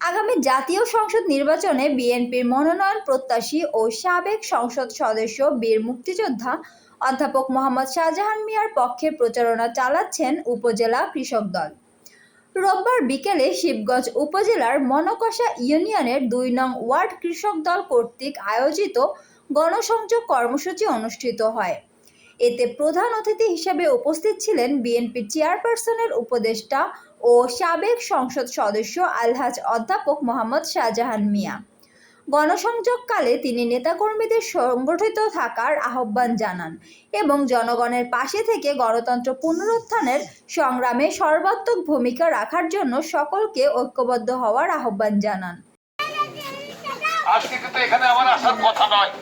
আগামী জাতীয় সংসদ নির্বাচনে বিএনপির মনোনয়ন প্রত্যাশী ও সাবেক সংসদ সদস্য বীর মুক্তিযোদ্ধা অধ্যাপক মোহাম্মদ শাহজাহান মিয়ার পক্ষে প্রচারণা চালাচ্ছেন উপজেলা কৃষক দল। রোববার বিকেলে শিবগঞ্জ উপজেলার মনকষা ইউনিয়নের দুই নং ওয়ার্ড কৃষক দল কর্তৃক আয়োজিত গণসংযোগ কর্মসূচি অনুষ্ঠিত হয়। এতে প্রধান অতিথি হিসেবে উপস্থিত ছিলেন বিএনপির চেয়ারপারসনের উপদেষ্টা ও সাবেক সংসদ সদস্য আলহাজ অধ্যাপক মোহাম্মদ শাহজাহান মিয়া। গণসংযোগকালে তিনি নেতাকর্মীদের সংগঠিত থাকার আহ্বান জানান এবং জনগণের পাশে থেকে গণতন্ত্র পুনরুত্থানের সংগ্রামে সর্বাত্মক ভূমিকা রাখার জন্য সকলকে ঐক্যবদ্ধ হওয়ার আহ্বান জানান। আজকে কিন্তু এখানে আমার আসার কথা নয়।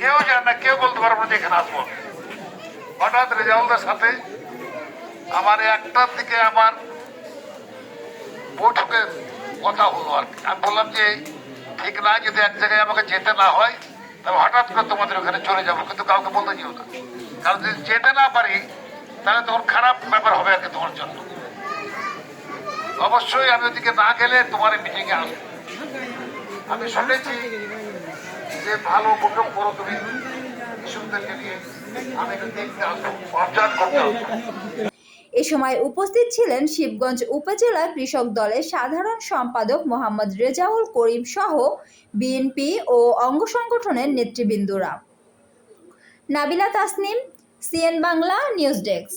কেউ জানে না, কেউ বলতে পারব না এখানে আসব হঠাৎ রেজাউলদের সাথে আমার একটার দিকে আমার বৈঠকে কথা হলো আর কি। আমি বললাম যে, ঠিক না, যদি এক জায়গায় আমাকে যেতে না হয় তবে হঠাৎ করে তোমাদের ওখানে চলে যাব। কিন্তু কাউকে বলতে যেও না। কারণ যদি যেতে না পারি, তাহলে তখন খারাপ ব্যাপার হবে আর কি তোমার জন্য। অবশ্যই আমি ওদিকে না গেলে তোমার মিটিংয়ে আসব। আমি শুনেছি যে ভালো বৈঠক করো তুমি। কৃষকদেরকে নিয়ে আমি একটু দেখতে আসব অবজার্ভ করতে এ সময় উপস্থিত ছিলেন শিবগঞ্জ উপজেলা কৃষক দলের সাধারণ সম্পাদক মোহাম্মদ রেজাউল করিম সহ বিএনপি ও অঙ্গ সংগঠনের নেতৃবৃন্দরা। Nabila Tasnim CN Bangla news desk.